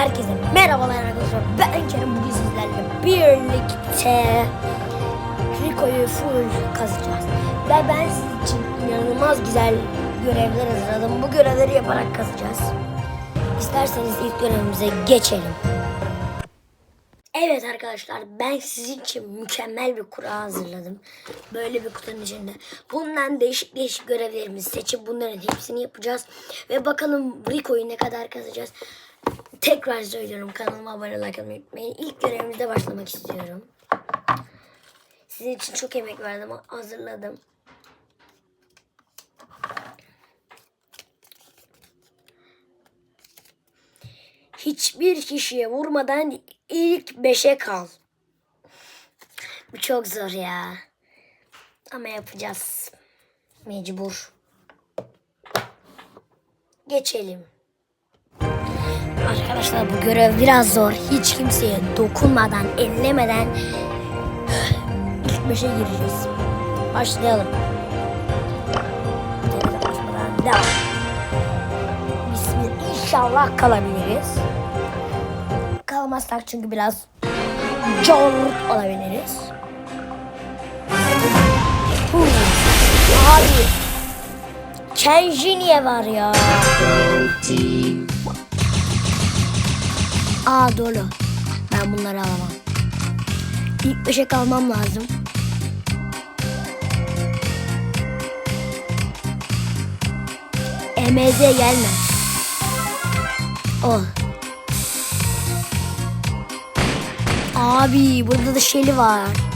Herkese merhabalar arkadaşlar. Ben Kerem bugün sizlerle birlikte Rico'yu full kazacağız. Ve ben sizin için inanılmaz güzel görevler hazırladım. Bu görevleri yaparak kazacağız. İsterseniz ilk görevimize geçelim. Evet arkadaşlar ben sizin için mükemmel bir kura hazırladım. Böyle bir kutunun içinde. Bundan değişik değişik görevlerimizi seçip bunların hepsini yapacağız. Ve bakalım Rico'yu ne kadar kazacağız. Tekrar söylüyorum kanalıma abone olmayı unutmayın. İlk görevimizde başlamak istiyorum. Sizin için çok emek verdim hazırladım. Hiçbir kişiye vurmadan ilk beşe kal. Bu çok zor ya. Ama yapacağız. Mecbur. Geçelim. Arkadaşlar bu görev biraz zor. Hiç kimseye dokunmadan, ellemeden ilk beşe gireceğiz. Başlayalım. Devam. Bismillah. İnşallah kalabiliriz. Kalmazsak çünkü biraz zor olabiliriz. Huu. Abi. Kenji niye var ya? Aa dolu. Ben bunları alamam. İlk beşe kalmam lazım. MZ gelme. Oh. Abi burada da Shelly var.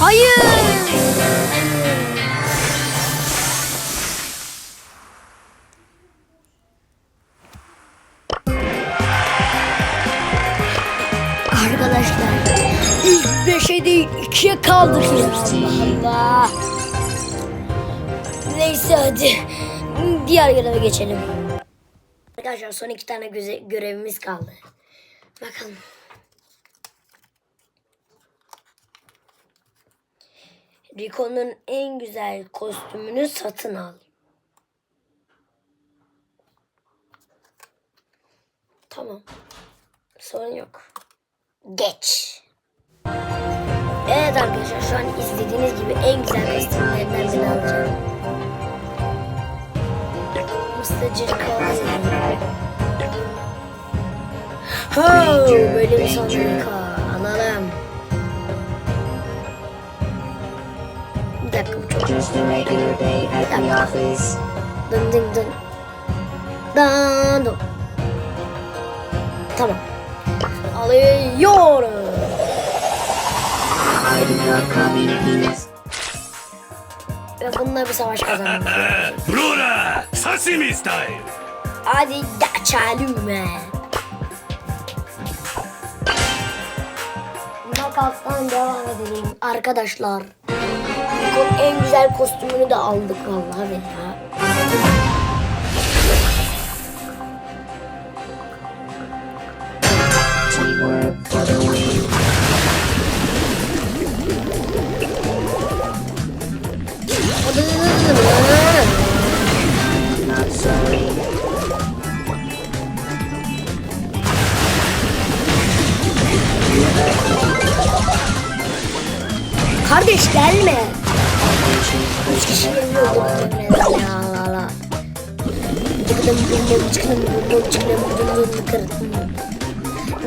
Hayır. Arkadaşlar ilk beşe değil ikiye kaldık ya. Allah. Neyse hadi diğer göreve geçelim. Arkadaşlar son iki tane görevimiz kaldı. Bakalım. Rico'nun en güzel kostümünü satın al. Tamam. Sorun yok. Geç. Evet arkadaşlar şu an istediğiniz gibi en güzel kostümlerinden birini alacağım. Mısırcı Rico Ho, böyle bir son Just a regular day at the office. Dın dın dın. Dın dın. Tamam. Alıyorum. I do not come in peace. Ve bununla bir savaş kazanmamız lazım. Brura! Sashimi style! Hadi geçelim. Knockout'tan devam edelim arkadaşlar. Falcon en güzel kostümünü de aldık vallahi ya. Kardeş gelme.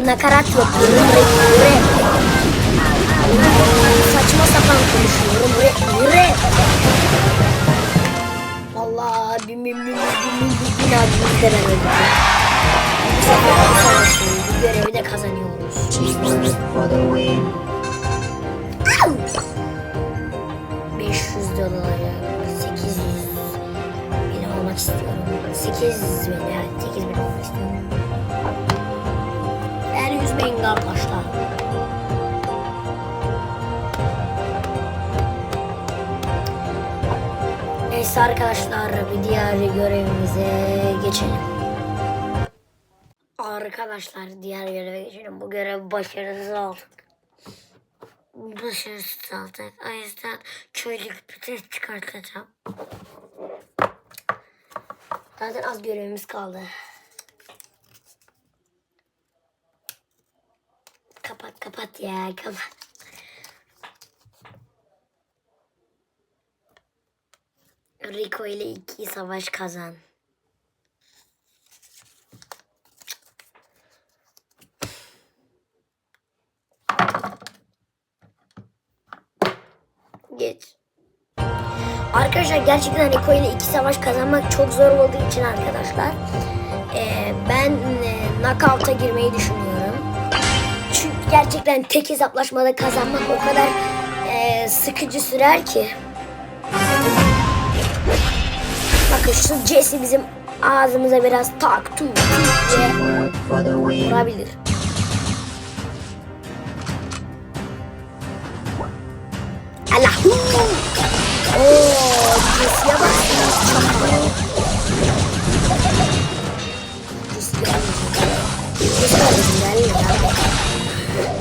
Na karatło, pierdolę, 8 bin yani 8 bin olmak istiyorum. Her 100 bin arkadaşlar. Neyse arkadaşlar bir diğer görevimize geçelim. Arkadaşlar diğer göreve geçelim. Bu görev başarısız aldık. Başarısız aldık. O yüzden köylük bir çıkartacağım. Zaten az görevimiz kaldı. Kapat kapat ya kapat. Rico ile iki savaş kazan. Geç. Arkadaşlar gerçekten Rico ile iki savaş kazanmak çok zor olduğu için arkadaşlar eee, ben e, knockout'a girmeyi düşünüyorum. Çünkü gerçekten tek hesaplaşmada kazanmak o kadar eee, sıkıcı sürer ki. Bakın şu Jesse bizim ağzımıza biraz tak tu diye vurabilir. Allah. Jesse'ye bak.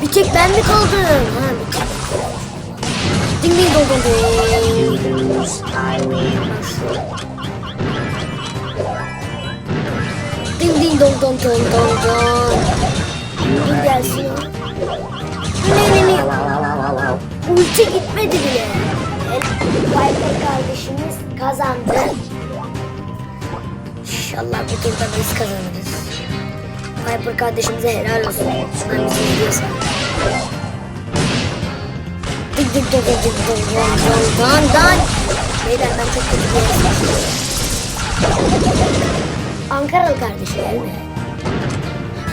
Bir tek ben mi kaldım? Ha. Ding ding dong dong dong. Ding ding dong dong dong dong dong. Bir gelsin. Ne ne ne? Ulti gitmedi bile. Piper kardeşimiz kazandı. İnşallah bu turda biz kazanırız. Piper kardeşimize helal olsun. Şundan bizi izliyorsa. Ding ding dong dong dong dong dong dong dong. Beyler ben çok kötü bir yere. Ankaralı kardeşim değil mi?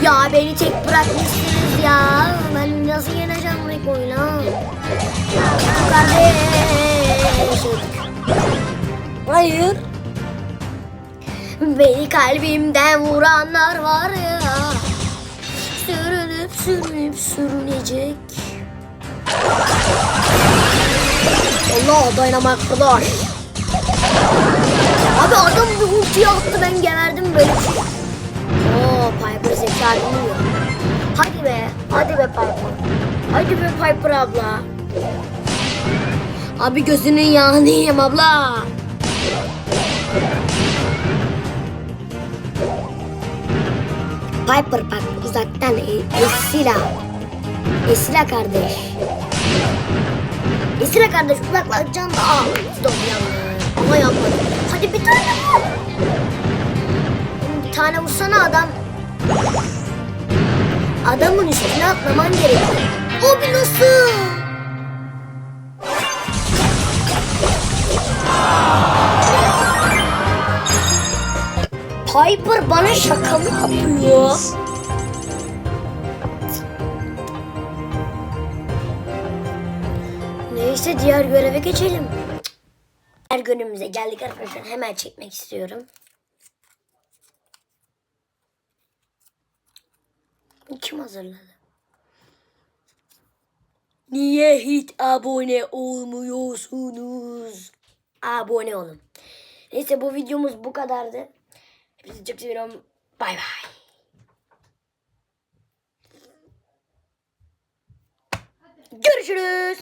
Ya beni tek bırakmışsınız ya. Ben nasıl yeneceğim bu oyunu? Kardeş. Hayır. Beni kalbimden vuranlar var ya. Sürünüp sürünüp sürünecek. Allah dayanamak arkadaş. Abi adam bir ultiye attı ben geberdim böyle. Oo Piper zeka bilmiyor. Hadi be, hadi be Piper. Hadi be Piper abla. Abi gözünün yağını abla. Piper bak uzaktan e- Esila. Esila kardeş. Esila kardeş uzaklaşacaksın da. Aa, yandı. Ama yapmadım. Hadi bir tane vur. Bir tane vursana adam. Adamın üstüne atlaman gerekiyor. Abi nasıl? Piper bana şaka mı yapıyor? Neyse diğer göreve geçelim. Diğer görevimize geldik arkadaşlar. Hemen çekmek istiyorum. Kim hazırladı? Niye hiç abone olmuyorsunuz? Abone olun. Neyse bu videomuz bu kadardı. Hepinizi çok seviyorum. Bay bay. Görüşürüz.